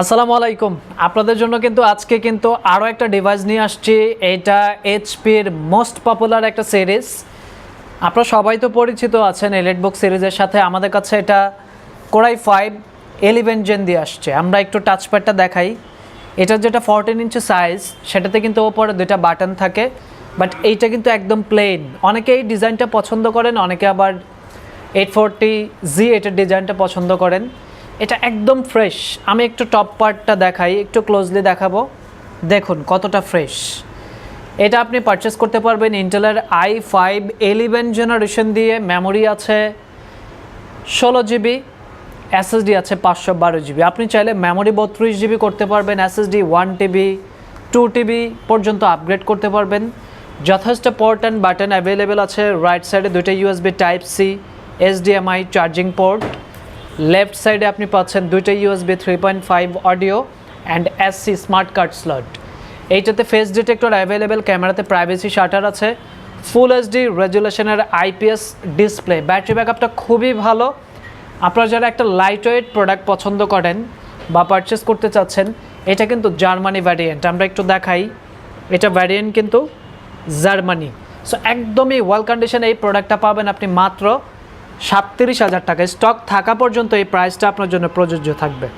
আসসালামু আলাইকুম। আপনাদের জন্য কিন্তু আজকে কিন্তু আরও একটা ডিভাইস নিয়ে আসছি। এটা এইচপির মোস্ট পপুলার একটা সিরিজ আপনারা সবাই তো পরিচিত আছেন এলেটবুক সিরিজের সাথে। আমাদের কাছে এটা কোরাই ফাইভ এলিভেন জেন দিয়ে আসছে। আমরা একটু টাচপ্যাডটা দেখাই। এটার যেটা ফোরটিন ইঞ্চি সাইজ সেটাতে কিন্তু ওপরে দুইটা বাটন থাকে। বাট এইটা কিন্তু একদম প্লেন অনেকে এই ডিজাইনটা পছন্দ করেন, অনেকে আবার এইট ফোরটি জি এটার ডিজাইনটা পছন্দ করেন। এটা একদম ফ্রেশ আমি একটু টপ পার্টটা দেখাই, একটু ক্লোজলি দেখাবো। দেখুন, কতটা ফ্রেশ এটা আপনি পারচেস করতে পারবেন ইন্টেলের আই ফাইভ এলিভেন জেনারেশন দিয়ে। মেমোরি আছে ষোলো জিবি এসএসডি আছে পাঁচশো বারো জিবি আপনি চাইলে মেমোরি বত্রিশ জিবি করতে পারবেন SSD one TB two TB পর্যন্ত আপগ্রেড করতে পারবেন। যথেষ্ট পোর্ট অ্যান্ড বাটন অ্যাভেলেবেল আছে। রাইট সাইডে দুইটা USB type C HDMI charging port left সাইডে আপনি পাচ্ছেন দুইটা USB three point five audio and SC smart card slot এইটাতে ফেস ডিটেক্টর অ্যাভেলেবেল ক্যামেরাতে প্রাইভেসি শাটার আছে ফুল এইচডি রেজুলেশনের আইপিএস ডিসপ্লে ব্যাটারি ব্যাকআপটা খুবই ভালো। আপনারা যারা একটা লাইট ওয়েট প্রোডাক্ট পছন্দ করেন বা পারচেস করতে চাচ্ছেন, এটা কিন্তু জার্মানি ভ্যারিয়েন্ট আমরা একটু দেখাই। এটা ভ্যারিয়েন্ট কিন্তু জার্মানি সো একদমই ওয়েল কন্ডিশন এই প্রোডাক্টটা পাবেন আপনি মাত্র সাতত্রিশ হাজার টাকা। স্টক থাকা পর্যন্ত এই প্রাইসটা আপনার জন্য প্রযোজ্য থাকবে।